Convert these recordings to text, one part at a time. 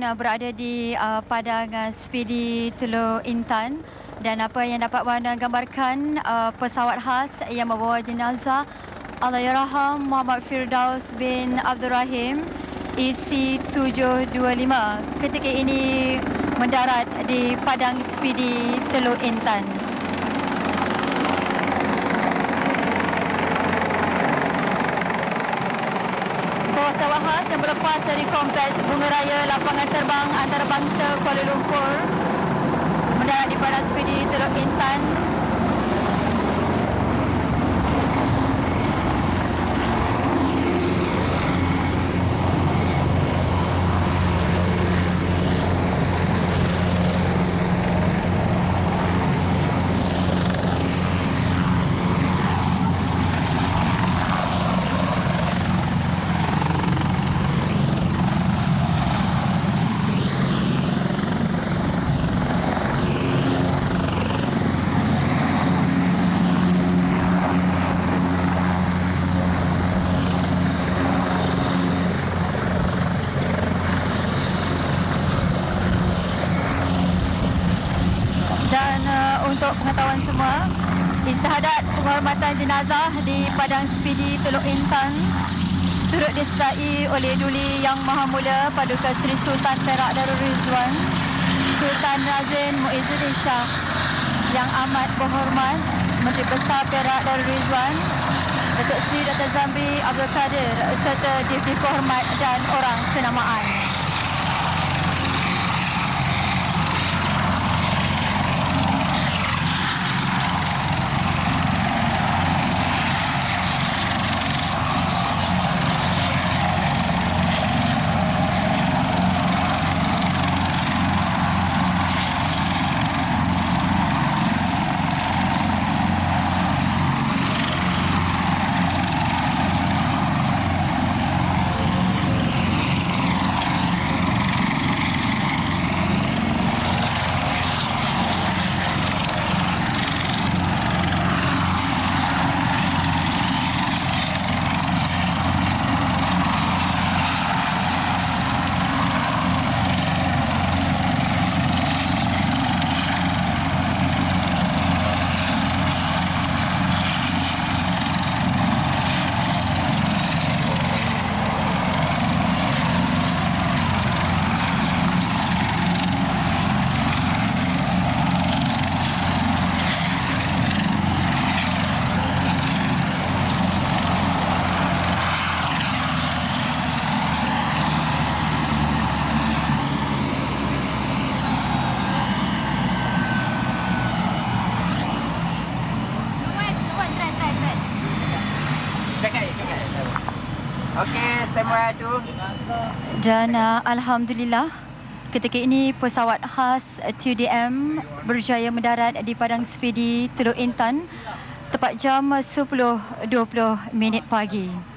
uh, berada di uh, Padang uh, Spidi Teluk Intan dan apa yang dapat Wan uh, gambarkan uh, pesawat khas yang membawa jenazah Allahyarham Muhammad Firdaus bin Abdul Rahim isi 725 ketika ini mendarat di Padang Spidi Teluk Intan. Pesawat khas yang berlepas dari kompleks Bunga Raya Lapangan Terbang Antarabangsa Kuala Lumpur. Mendarat di Padang Spidi Teluk Intan dan uh, untuk pengetahuan semua istihadat penghormatan jenazah di Padang Spidi Teluk Intan turut disertai oleh Duli Yang Maha Mulia Paduka Seri Sultan Perak Darul Rizwan Sultan Razin Muizzuddin Shah yang amat berhormat Menteri Besar Perak Darul Rizwan Datuk Seri Dr. Zamri Abdul Kadir serta Divri Kehormat dan orang kenamaan. Okey, standby tu. Dan uh, Alhamdulillah ketika ini pesawat khas TUDM berjaya mendarat di Padang Spidi Teluk Intan tepat jam 10.20 minit pagi.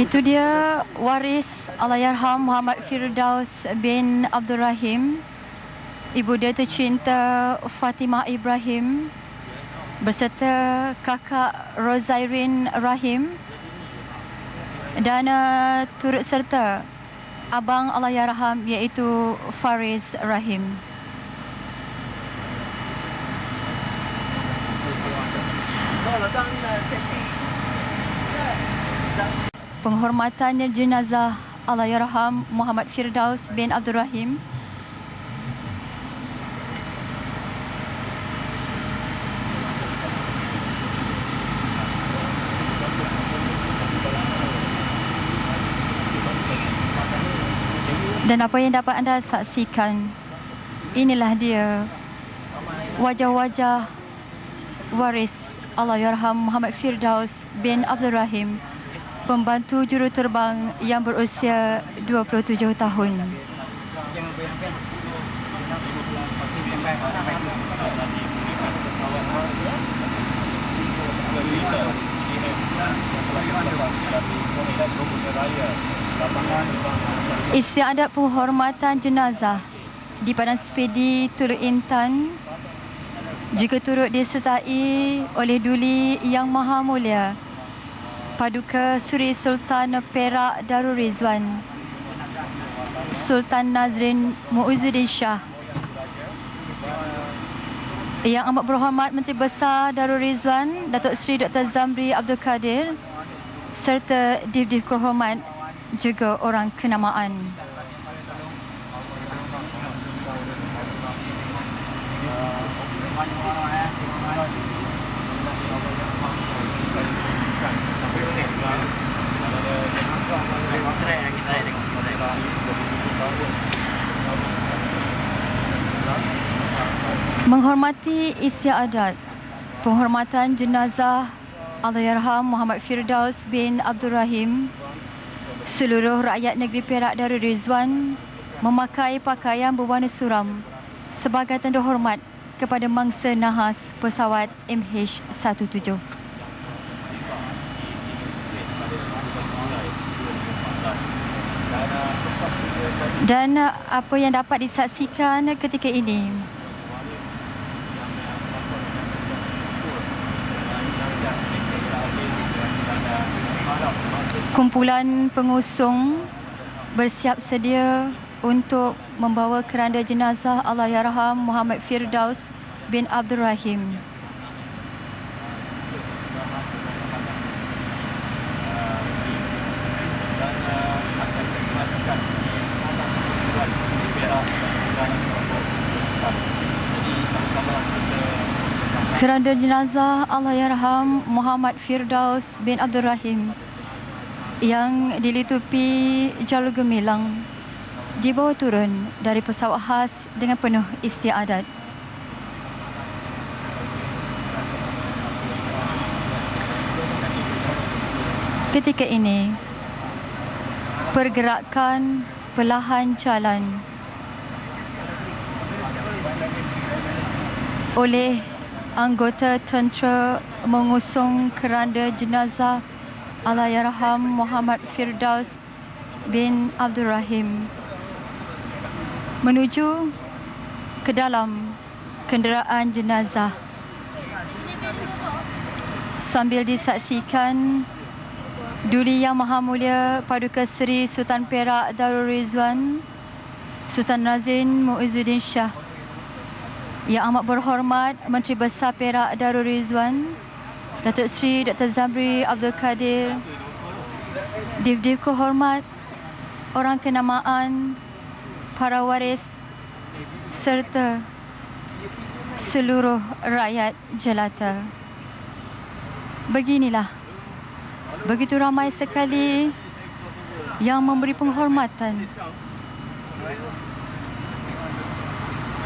Itu dia waris Allahyarham Muhammad Firdaus bin Abdul Rahim Ibu dia tercinta Fatimah Ibrahim berserta kakak Rozairin Rahim dan uh, turut serta abang Allahyarham iaitu Faris Rahim. Penghormatan jenazah Allahyarham Muhammad Firdaus bin Abdul Rahim. Dan apa yang dapat anda saksikan inilah dia wajah-wajah waris Allahyarham Muhammad Firdaus bin Abdul Rahim pembantu juruterbang yang berusia 27 tahun. Istiadat penghormatan jenazah di Padang Spedi Teluk Intan juga turut disertai oleh Duli Yang Maha Mulia Paduka Suri Sultan Perak Darul Rizwan Sultan Nazrin Muizzuddin Shah Yang amat berhormat Menteri Besar Darul Rizwan Datuk Seri Dr. Zamri Abdul Kadir serta div-div kehormat juga orang kenamaan. Menghormati istiadat penghormatan jenazah Allahyarham Muhammad Firdaus bin Abdul Rahim seluruh rakyat negeri Perak Darul Rizwan memakai pakaian berwarna suram sebagai tanda hormat kepada mangsa nahas pesawat MH17. Dan apa yang dapat disaksikan ketika ini kumpulan pengusung bersiap sedia untuk membawa keranda jenazah Allahyarham Muhammad Firdaus bin Abdul Rahim. Keranda jenazah Allahyarham Muhammad Firdaus bin Abdul Rahim yang dilitupi jalur gemilang dibawa turun dari pesawat khas dengan penuh istiadat. Ketika ini, pergerakan perlahan jalan oleh anggota tentera mengusung keranda jenazah Allahyarham Muhammad Firdaus bin Abdul Rahim. Menuju ke dalam kenderaan jenazah. Sambil disaksikan Duli Yang Maha Mulia Paduka Seri Sultan Perak Darul Rizwan Sultan Nazrin Muizzuddin Shah Yang amat berhormat Menteri Besar Perak Darul Rizwan Datuk Seri Dr. Zamri Abdul Kadir Div-Div Kehormat Orang kenamaan Para waris Serta Seluruh rakyat jelata Beginilah Begitu ramai sekali Yang memberi penghormatan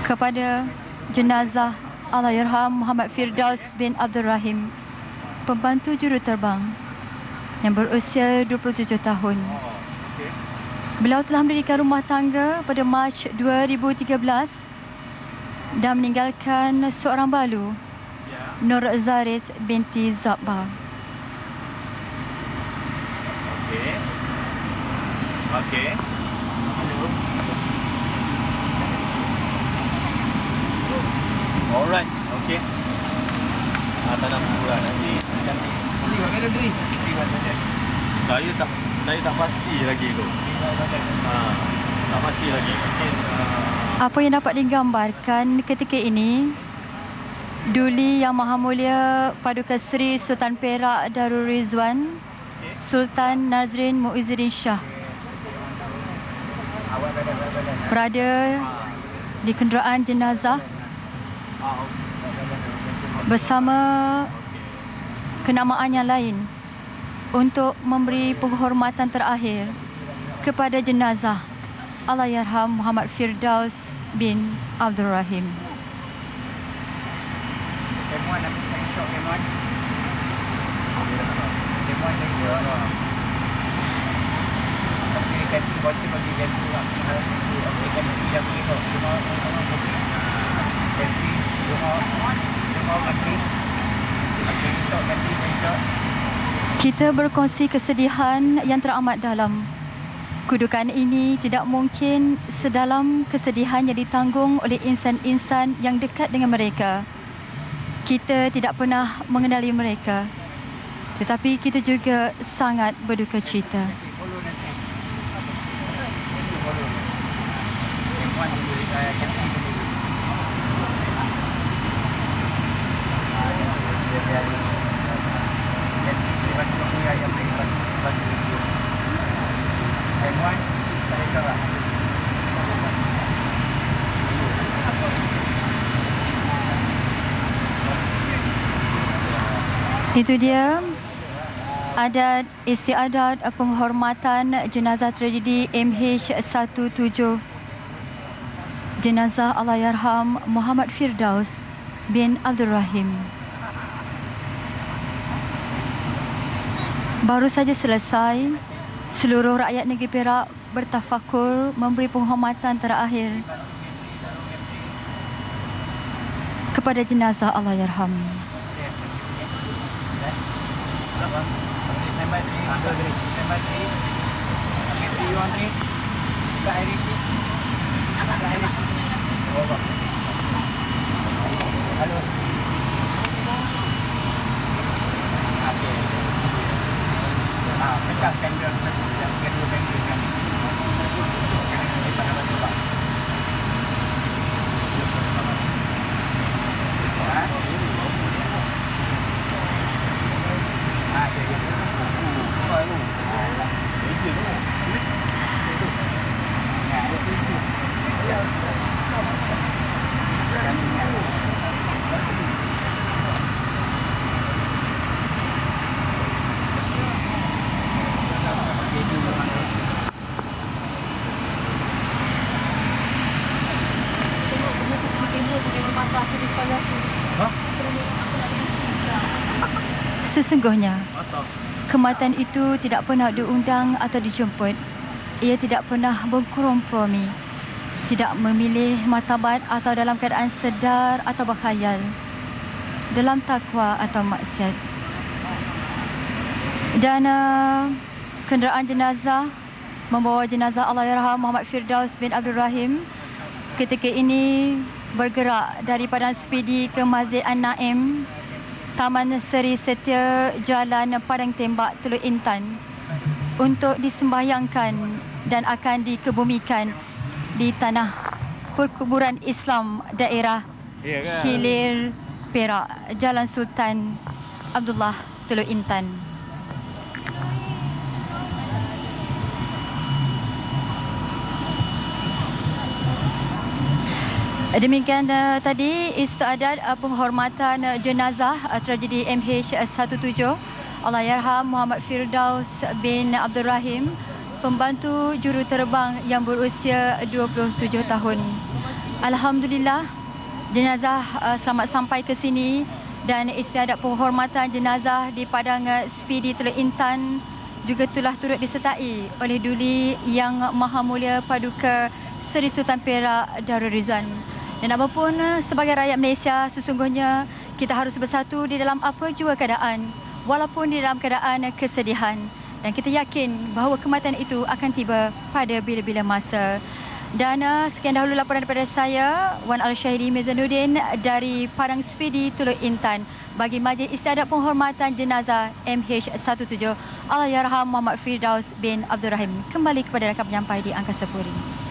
Kepada jenazah Allahyarham Muhammad Firdaus bin Abdul Rahim pembantu juruterbang yang berusia 27 tahun. Beliau telah mendirikan rumah tangga pada Mac 2013 dan meninggalkan seorang balu, Nur Zarith binti Zabba. Okey. Okey. Alright, okey. Ah, tanam pula nanti. nanti. Saya tak saya tak pasti lagi tu. Ha, tak pasti lagi. Mungkin uh, Apa yang dapat digambarkan ketika ini Duli Yang Maha Mulia Paduka Seri Sultan Perak Darul Rizwan Sultan Nazrin Muizzuddin Shah berada di kenderaan jenazah bersama kenamaan yang lain untuk memberi penghormatan terakhir kepada jenazah Allahyarham Muhammad Firdaus bin Abdul Rahim. Kemuan nak Kita berkongsi kesedihan yang teramat dalam. Kudukan ini tidak mungkin sedalam kesedihan yang ditanggung oleh insan-insan yang dekat dengan mereka kita tidak pernah mengenali mereka. Tetapi kita juga sangat berduka cita. Follow ni. Itu follow. Yang one dulu saya kecil dulu. Ah, dia dia ni. Itu dia adat istiadat penghormatan jenazah tragedi MH17 jenazah Allahyarham Muhammad Firdaus bin Abdul Rahim. Baru saja selesai, seluruh rakyat negeri Perak bertafakur memberi penghormatan terakhir kepada jenazah Allahyarham. Sampai Pegang kamera pegang kedua kamera kan. Ini Sesungguhnya, kematian itu tidak pernah diundang atau dijemput. Ia tidak pernah berkompromi. Tidak memilih martabat atau dalam keadaan sedar atau berkhayal. Dalam takwa atau maksiat. Dan uh, kenderaan jenazah membawa jenazah Allahyarham Muhammad Firdaus bin Abdul Rahim ketika ini bergerak dari Padang Spidi ke Masjid An-Naim Taman Seri Setia Jalan Padang Tembak Teluk Intan untuk disembayangkan dan akan dikebumikan di tanah perkuburan Islam daerah Ya kan? Hilir Perak Jalan Sultan Abdullah Teluk Intan. Demikian uh, tadi istiadat uh, penghormatan uh, jenazah uh, tragedi MH17 Allahyarham Muhammad Firdaus bin Abdul Rahim pembantu juru terbang yang berusia 27 tahun. Alhamdulillah jenazah uh, selamat sampai ke sini dan istiadat penghormatan jenazah di Padang uh, Spidi Teluk Intan juga telah turut disertai oleh Duli Yang Maha Mulia Paduka Seri Sultan Perak Darul Rizwan. Dan apapun uh, sebagai rakyat Malaysia sesungguhnya kita harus bersatu di dalam apa jua keadaan walaupun di dalam keadaan kesedihan dan kita yakin bahawa kematian itu akan tiba pada bila-bila masa. Dan uh, sekian dahulu laporan daripada saya Wan Al-Syahidi Mizanuddin dari Padang Spidi Teluk Intan bagi majlis istiadat penghormatan jenazah MH17 Allahyarham Muhammad Firdaus bin Abdul Rahim. Kembali kepada rakan penyampai di Angkasa Puri.